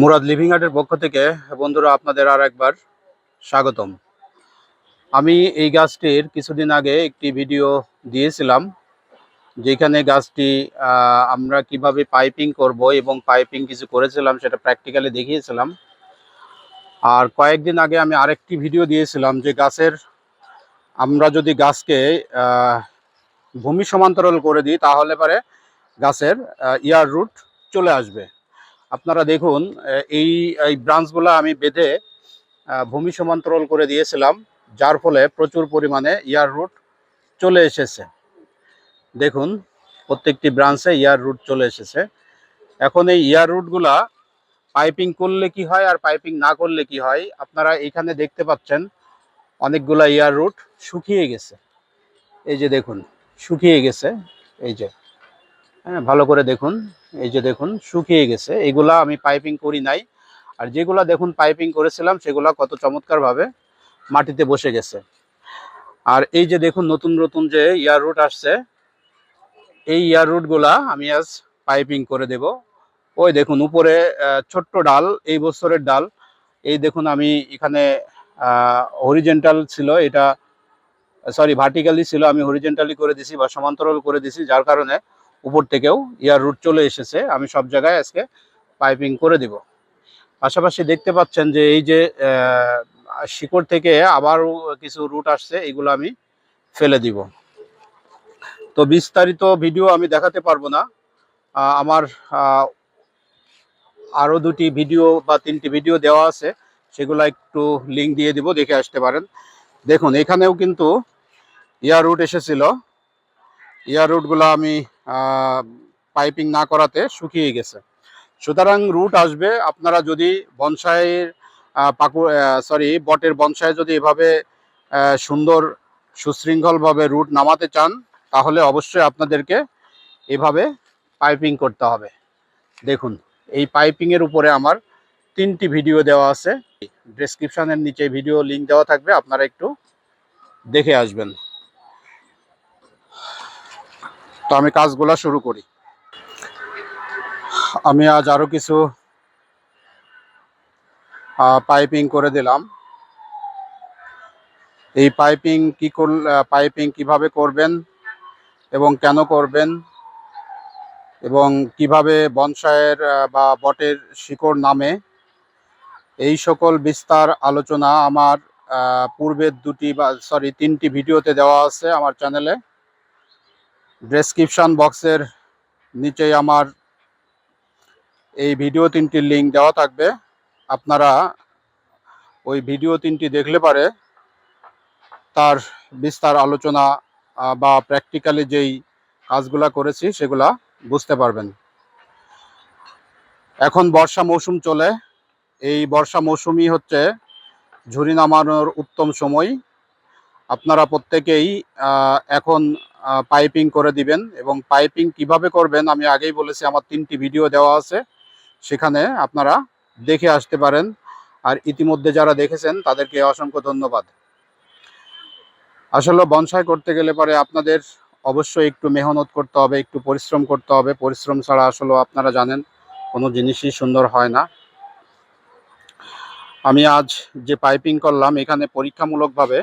Murad living আর্টের পক্ষ থেকে বন্ধুরা আপনাদের আর একবার স্বাগতম। আমি এই গাছটির কিছুদিন আগে একটি ভিডিও দিয়েছিলাম, যেখানে গাছটি আমরা কীভাবে পাইপিং করব এবং পাইপিং কিছু করেছিলাম সেটা প্র্যাকটিক্যালি দেখিয়েছিলাম। আর কয়েকদিন আগে আমি আরেকটি ভিডিও দিয়েছিলাম যে গাছের, আমরা যদি গাছকে ভূমি সমান্তরাল করে দিই, তাহলে পরে গাছের ইয়ার রুট চলে আসবে। আপনারা দেখুন এই এই ব্রাঞ্চগুলো আমি বেঁধে ভূমি সমান্তরাল করে দিয়েছিলাম, যার ফলে প্রচুর পরিমাণে ইয়ার রুট চলে এসেছে। দেখুন, প্রত্যেকটি ব্রাঞ্চে ইয়ার রুট চলে এসেছে। এখন এই ইয়ার রুটগুলা পাইপিং করলে কি হয় আর পাইপিং না করলে কি হয়, আপনারা এখানে দেখতে পাচ্ছেন, অনেকগুলা ইয়ার রুট শুকিয়ে গেছে। এই যে দেখুন, শুকিয়ে গেছে, এই যে। হ্যাঁ ভালো করে দেখুন। এই যে দেখুন, শুকিয়ে গেছে। এগুলা আমি পাইপিং করি নাই। আর যেগুলা দেখুন, পাইপিং করেছিলাম, সেগুলা কত চমৎকারভাবে মাটিতে বসে গেছে। আর এই যে দেখুন, নতুন নতুন যে ইয়ার রুট আসছে, এই ইয়ার রুটগুলা আমি আজ পাইপিং করে দেব। ওই দেখুন, উপরে ছোট্ট ডাল, এই বছরের ডাল। এই দেখুন, আমি এখানে হরিজেন্টাল ছিল, এটা সরি ভার্টিক্যালি ছিল, আমি হরিজেন্টালি করে দিছি বা সমান্তরাল করে দিছি, যার কারণে উপর থেকেও ইয়ার রুট চলে এসেছে। আমি সব জায়গায় আজকে পাইপিং করে দিব। পাশাপাশি দেখতে পাচ্ছেন যে এই যে শিকড় থেকে আবারও কিছু রুট আসছে, এগুলো আমি ফেলে দিব। তো বিস্তারিত ভিডিও আমি দেখাতে পারব না। আমার আরও দুটি ভিডিও বা তিনটি ভিডিও দেওয়া আছে, সেগুলো একটু লিঙ্ক দিয়ে দিব, দেখে আসতে পারেন। দেখুন, এখানেও কিন্তু ইয়ার রুট এসেছিল। ইয়ার রুটগুলো আমি পাইপিং না করাতে শুকিয়ে গেছে। সুতরাং রুট আসবে, আপনারা যদি বনসাইয়ের পাকু সরি বটের বনসাই যদি এভাবে সুন্দর, সুশৃঙ্খলভাবে রুট নামাতে চান, তাহলে অবশ্যই আপনাদেরকে এভাবে পাইপিং করতে হবে। দেখুন, এই পাইপিংয়ের উপরে আমার তিনটি ভিডিও দেওয়া আছে। ডেসক্রিপশনের নিচে ভিডিও লিংক দেওয়া থাকবে, আপনারা একটু দেখে আসবেন। তো আমি কাজগুলো শুরু করি। আমি আজ আরও কিছু পাইপিং করে দিলাম। এই পাইপিং কি কর পাইপিং কীভাবে করবেন এবং কেন করবেন এবং কীভাবে বনসায়ের বা বটের শিকড় নামে, এই সকল বিস্তার আলোচনা আমার পূর্বের দুটি বা, সরি, তিনটি ভিডিওতে দেওয়া আছে আমার চ্যানেলে। ডেসক্রিপশন বক্সের নিচেই আমার এই ভিডিও তিনটির লিংক দেওয়া থাকবে। আপনারা ওই ভিডিও তিনটি দেখলে পারে তার বিস্তার আলোচনা বা প্র্যাকটিক্যালি যেই কাজগুলা করেছি সেগুলা বুঝতে পারবেন। এখন বর্ষা মৌসুম চলে। এই বর্ষা মৌসুমই হচ্ছে ঝুরি নামানোর উত্তম সময়। আপনারা প্রত্যেকেই এখন পাইপিং করে দিবেন এবং পাইপিং কীভাবে করবেন আমি আগেই বলেছি, আমার তিনটি ভিডিও দেওয়া আছে। সেখানে আপনারা দেখে আসতে পারেন। আর ইতিমধ্যে যারা দেখেছেন, তাদেরকে অসংখ্য ধন্যবাদ। আসলে বনসাই করতে গেলে পরে আপনাদের অবশ্যই একটু মেহনত করতে হবে, একটু পরিশ্রম করতে হবে। পরিশ্রম ছাড়া আসলে আপনারা জানেন, কোনো জিনিসই সুন্দর হয় না। আমি আজ যে পাইপিং করলাম, এখানে পরীক্ষামূলকভাবে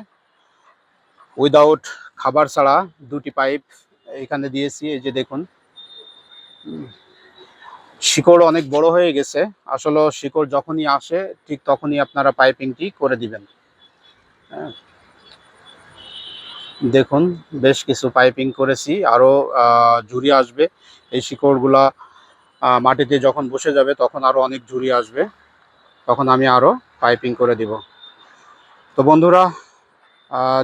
উইদাউট খাবার ছাড়া দুটি পাইপ এখানে দিয়েছি, এই যে দেখুন। শিকড় অনেক বড় হয়ে গেছে, আসলে শিকড় যখনই আসে, ঠিক তখনই আপনারা পাইপিংটি করে দিবেন। হ্যাঁ। দেখুন, বেশ কিছু পাইপিং করেছি আরও ঝুরি আসবে। এই শিকড়গুলা মাটিতে যখন বসে যাবে, তখন আরও অনেক ঝুরি আসবে। তখন আমি আরও পাইপিং করে দিব। তো বন্ধুরা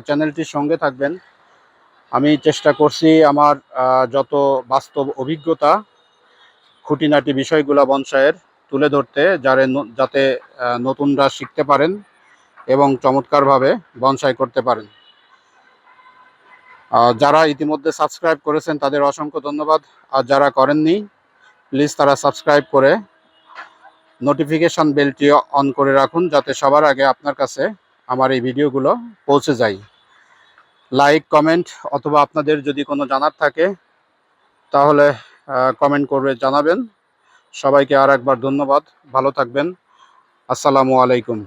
চ্যানেলটির সঙ্গে থাকবেন। আমি চেষ্টা করছি আমার যত বাস্তব অভিজ্ঞতা, খুঁটিনাটি বিষয়গুলা বনসায়ের তুলে ধরতে, যারে যাতে নতুনরা শিখতে পারেন এবং চমৎকারভাবে বনসাই করতে পারেন। যারা ইতিমধ্যে সাবস্ক্রাইব করেছেন, তাদের অসংখ্য ধন্যবাদ। আর যারা করেননি, প্লিজ তারা সাবস্ক্রাইব করে, নোটিফিকেশন বেলটি অন করে রাখুন, যাতে সবার আগে আপনার কাছে আমার এই ভিডিওগুলো পৌঁছে যায়। লাইক কমেন্ট অথবা আপনাদের যদি কোনো জানার থাকে, তাহলে কমেন্ট করবে জানাবেন। সবাইকে আর একবার ধন্যবাদ। ভালো থাকবেন। আসসালামু আলাইকুম।